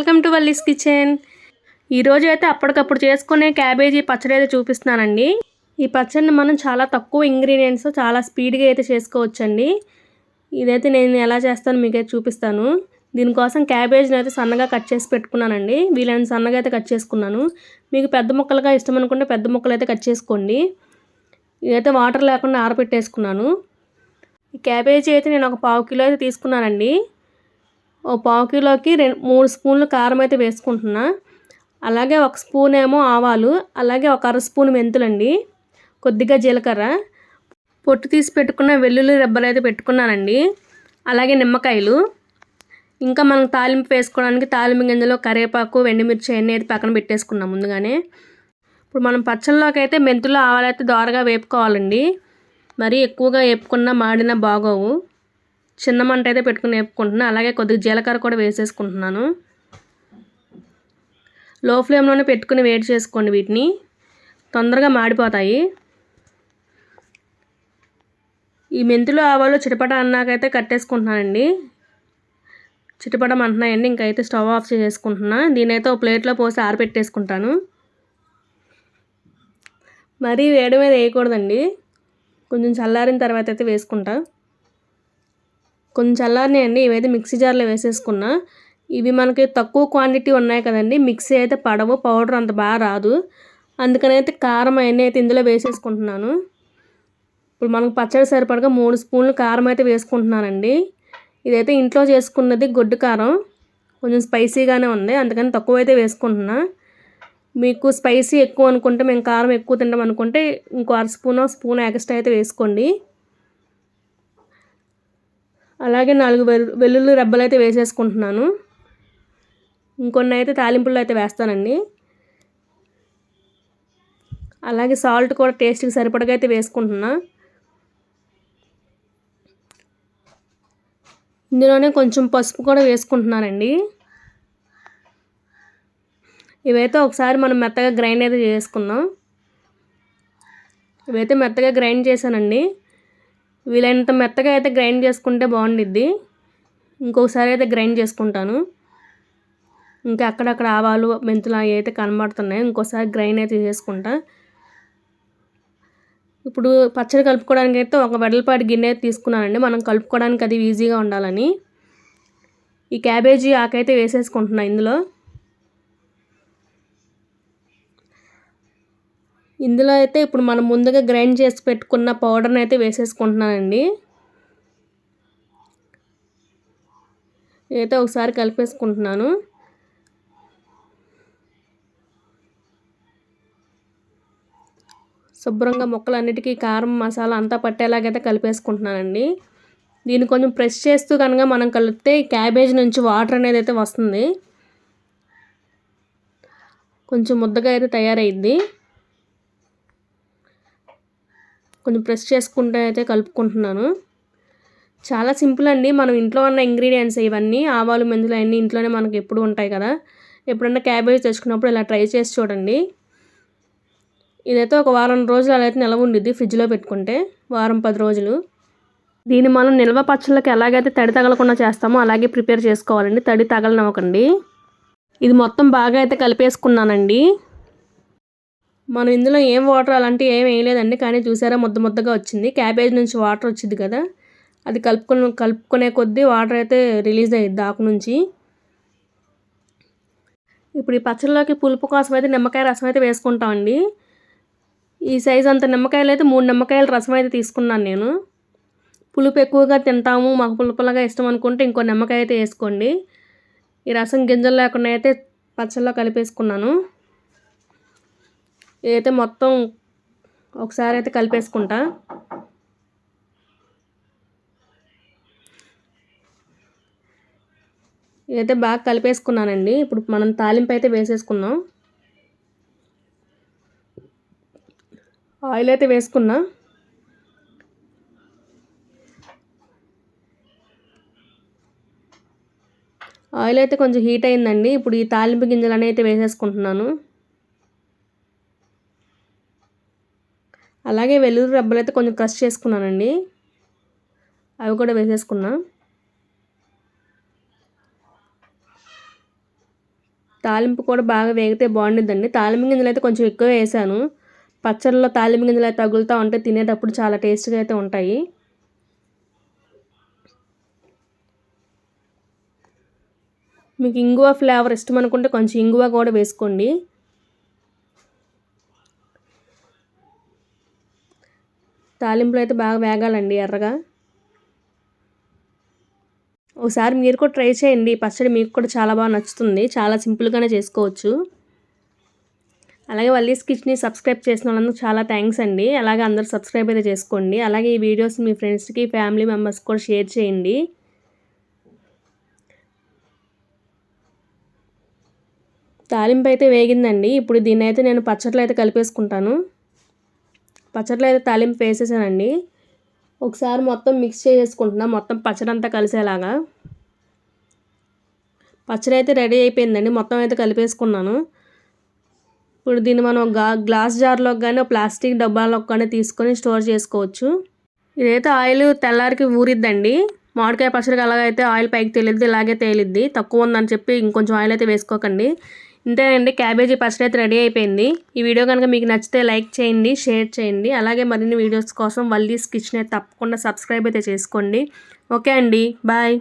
Welcome to Valli's kitchen. ఈరోజు అయితే అప్పటికప్పుడు చేసుకునే క్యాబేజీ పచ్చడి అయితే చూపిస్తున్నానండి. ఈ పచ్చడిని మనం చాలా తక్కువ ఇంగ్రీడియంట్స్ చాలా స్పీడ్గా అయితే చేసుకోవచ్చండి. ఇదైతే నేను ఎలా చేస్తానో మీకైతే చూపిస్తాను. దీనికోసం క్యాబేజ్ని అయితే సన్నగా కట్ చేసి పెట్టుకున్నానండి. వీలైన సన్నగా అయితే కట్ చేసుకున్నాను. మీకు పెద్ద ముక్కలుగా ఇష్టం అనుకుంటే పెద్ద ముక్కలు అయితే కట్ చేసుకోండి. ఇదైతే వాటర్ లేకుండా ఆరబెట్టేసుకున్నాను ఈ క్యాబేజీ అయితే నేను ఒక పావు కిలో అయితే తీసుకున్నానండి. ఓ పావు కిలోకి రెండు మూడు స్పూన్లు కారం అయితే వేసుకుంటున్నా. అలాగే ఒక స్పూన్ ఏమో ఆవాలు అలాగే ఒక అర స్పూన్ మెంతులండి. కొద్దిగా జీలకర్ర. పొట్టు తీసి పెట్టుకున్న వెల్లుల్లి రెబ్బలు అయితే పెట్టుకున్నానండి. అలాగే నిమ్మకాయలు. ఇంకా మనం తాలింపు వేసుకోవడానికి తాలింపు గింజలు కరివేపాకు వెండిమిర్చి అన్నీ అయితే పక్కన పెట్టేసుకున్నాం ముందుగానే. ఇప్పుడు మనం పచ్చళ్ళలోకి అయితే మెంతులు ఆవాలైతే దోరగా వేపుకోవాలండి. మరీ ఎక్కువగా వేపుకున్నా మాడినా బాగోవు. చిన్న మంట అయితే పెట్టుకుని వేపుకుంటున్నాను అలాగే కొద్దిగా జీలకర్ర కూడా వేసేసుకుంటున్నాను. లో ఫ్లేమ్లోనే పెట్టుకుని వేడి చేసుకోండి వీటిని. తొందరగా మాడిపోతాయి. ఈ మెంతులు ఆవాలు చిటపట అన్నాకైతే కట్టేసుకుంటున్నానండి. చిటపటం అంటున్నాయండి ఇంకైతే స్టవ్ ఆఫ్ చేసుకుంటున్నా దీనైతే ఒక ప్లేట్లో పోసి ఆరబెట్టేసుకుంటాను మరీ వేడి మీద వేయకూడదండి. కొంచెం చల్లారిన తర్వాత అయితే వేసుకుంటా. కొంచెం చల్లారినాయండి ఇవైతే మిక్సీ జార్లో వేసేసుకున్నా. ఇవి మనకి తక్కువ క్వాంటిటీ ఉన్నాయి కదండి. మిక్సీ అయితే పడవు పౌడర్ అంత బాగా రాదు. అందుకని అయితే కారం అవన్నీ అయితే ఇందులో వేసేసుకుంటున్నాను. ఇప్పుడు మనకు పచ్చడి సరిపడగా మూడు స్పూన్లు కారం అయితే వేసుకుంటున్నానండి. ఇదైతే ఇంట్లో చేసుకున్నది గొడ్డు కారం. కొంచెం స్పైసీగానే ఉంది. అందుకని తక్కువ అయితే వేసుకుంటున్నా. మీకు స్పైసీ ఎక్కువ అనుకుంటే మేము కారం ఎక్కువ తింటాం అనుకుంటే ఇంకో అర స్పూన్ స్పూన్ ఎక్స్ట్రా అయితే వేసుకోండి. అలాగే నాలుగు వెల్లుల్లి రెబ్బలు అయితే వేసేసుకుంటున్నాను. ఇంకొన్ని అయితే తాలింపుల్లో అయితే వేస్తానండి. అలాగే సాల్ట్ కూడా టేస్ట్కి సరిపడగా అయితే వేసుకుంటున్నా. ఇందులోనే కొంచెం పసుపు కూడా వేసుకుంటున్నానండి. ఇవైతే ఒకసారి మనం మెత్తగా గ్రైండ్ అయితే చేసుకుందాం. ఇవైతే మెత్తగా గ్రైండ్ చేశానండి. వీలైనంత మెత్తగా అయితే గ్రైండ్ చేసుకుంటే బాగుండిద్ది. ఇంకొకసారి అయితే గ్రైండ్ చేసుకుంటాను. ఇంకా అక్కడక్కడ ఆవాలు మెంతులు అవి అయితే కనబడుతున్నాయి. ఇంకోసారి గ్రైండ్ అయితే చేసుకుంటా. ఇప్పుడు పచ్చడి కలుపుకోవడానికి అయితే ఒక వెడల్పాటి గిన్నె తీసుకున్నానండి. మనం కలుపుకోవడానికి అది ఈజీగా ఉండాలని. ఈ క్యాబేజీ ఆకైతే వేసేసుకుంటున్నా ఇందులో. ఇందులో అయితే ఇప్పుడు మనం ముందుగా గ్రైండ్ చేసి పెట్టుకున్న పౌడర్ని అయితే వేసేసుకుంటున్నానండి. అయితే ఒకసారి కలిపేసుకుంటున్నాను. శుభ్రంగా ముక్కలన్నిటికీ కారం మసాలా అంతా పట్టేలాగైతే కలిపేసుకుంటున్నానండి. దీన్ని కొంచెం ప్రెస్ చేస్తూ కనుక మనం కలిపితే క్యాబేజ్ నుంచి వాటర్ అనేది అయితే వస్తుంది. కొంచెం ముద్దగా అయితే తయారైద్ది. కొంచెం ప్రెస్ చేసుకుంటే అయితే కలుపుకుంటున్నాను. చాలా సింపుల్ అండి. మనం ఇంట్లో ఉన్న ఇంగ్రీడియంట్స్ ఇవన్నీ ఆవాలు మెంతులు అన్నీ ఇంట్లోనే మనకి ఎప్పుడు ఉంటాయి కదా. ఎప్పుడన్నా క్యాబేజ్ తెచ్చుకున్నప్పుడు ఇలా ట్రై చేసి చూడండి. ఇదైతే ఒక వారం రోజులు అలా అయితే నిలవ ఉండిద్ది ఫ్రిడ్జ్లో పెట్టుకుంటే. వారం పది రోజులు. దీన్ని మనం నిల్వ పచ్చళ్ళకి ఎలాగైతే తడి తగలకుండా చేస్తామో అలాగే ప్రిపేర్ చేసుకోవాలండి. తడి తగలనివ్వకండి. ఇది మొత్తం బాగా అయితే కలిపేసుకున్నానండి. మనం ఇందులో ఏం వాటర్ అలాంటివి ఏం వేయలేదండి కానీ చూసారా ముద్ద ముద్దగా వచ్చింది. క్యాబేజ్ నుంచి వాటర్ వచ్చింది కదా అది కలుపుకుని కలుపుకునే కొద్దీ వాటర్ అయితే రిలీజ్ అయ్యింది ఆకు నుంచి. ఇప్పుడు ఈ పచ్చళ్ళలోకి పులుపు కోసం అయితే నిమ్మకాయ రసం అయితే వేసుకుంటామండి ఈ సైజ్ అంత నిమ్మకాయలు అయితే మూడు నిమ్మకాయల రసం అయితే తీసుకున్నాను నేను. పులుపు ఎక్కువగా తింటాము మాకు పులుపులాగా ఇష్టం అనుకుంటే ఇంకో నిమ్మకాయ అయితే వేసుకోండి. ఈ రసం గింజలు లేకుండా అయితే పచ్చళ్ళలో కలిపేసుకున్నాను. ఇదైతే మొత్తం ఒకసారి అయితే కలిపేసుకుంటా. ఇదైతే బాగా కలిపేసుకున్నానండి ఇప్పుడు మనం తాలింపు అయితే వేసేసుకున్నాం ఆయిల్ అయితే వేసుకున్నా. ఆయిల్ అయితే కొంచెం హీట్ అయిందండి ఇప్పుడు ఈ తాలింపు గింజలు అయితే వేసేసుకుంటున్నాను. అలాగే వెల్లుల్లి రబ్బలు అయితే కొంచెం క్రష్ చేసుకున్నానండి. అవి కూడా వేసేసుకున్నా. తాలింపు కూడా బాగా వేగితే బాగుండిద్దండి. తాలింపు గింజలు అయితే కొంచెం ఎక్కువ వేసాను. పచ్చళ్ళలో తాలింపు గింజలు అయితే తగులుతూ ఉంటే తినేటప్పుడు చాలా టేస్ట్గా అయితే ఉంటాయి. మీకు ఇంగువ ఫ్లేవర్ ఇష్టం అనుకుంటే కొంచెం ఇంగువ కూడా వేసుకోండి. తాలింపులు అయితే బాగా వేగాలండి ఎర్రగా. ఒకసారి మీరు కూడా ట్రై చేయండి. పచ్చడి మీకు కూడా చాలా బాగా నచ్చుతుంది. చాలా సింపుల్గానే చేసుకోవచ్చు. అలాగే వల్లీస్ కిచెన్ని సబ్స్క్రైబ్ చేసిన వాళ్ళందరూ చాలా థ్యాంక్స్ అండి. అలాగే అందరూ సబ్స్క్రైబ్ అయితే చేసుకోండి. అలాగే ఈ వీడియోస్ మీ ఫ్రెండ్స్కి ఫ్యామిలీ మెంబర్స్ కూడా షేర్ చేయండి. తాలింపు అయితే వేగిందండి. ఇప్పుడు దీన్ని అయితే నేను పచ్చట్లు అయితే కలిపేసుకుంటాను. పచ్చడిలో అయితే తాలింపు వేసేసానండి. ఒకసారి మొత్తం మిక్స్ చేసేసుకుంటున్నా. మొత్తం పచ్చడి అంతా కలిసేలాగా. పచ్చడి అయితే రెడీ అయిపోయిందండి. మొత్తం అయితే కలిపేసుకున్నాను. ఇప్పుడు దీన్ని మనం గా గ్లాస్ జార్లో కానీ ప్లాస్టిక్ డబ్బాలో కానీ తీసుకొని స్టోర్ చేసుకోవచ్చు. ఇదైతే ఆయిల్ తెల్లారికి ఊరిద్దండి. మామిడికాయ పచ్చడికి అలాగైతే ఆయిల్ పైకి తేలిద్ది ఇలాగే తేలిద్ది. తక్కువ ఉందని చెప్పి ఇంకొంచెం ఆయిల్ అయితే వేసుకోకండి. ఇంతేనండి క్యాబేజీ పచ్చడి అయితే రెడీ అయిపోయింది. ఈ వీడియో కనుక మీకు నచ్చితే లైక్ చేయండి షేర్ చేయండి. అలాగే మరిన్ని వీడియోస్ కోసం వల్లీస్ కిచెన్ అయితే తప్పకుండా సబ్స్క్రైబ్ అయితే చేసుకోండి. ఓకే అండి బాయ్.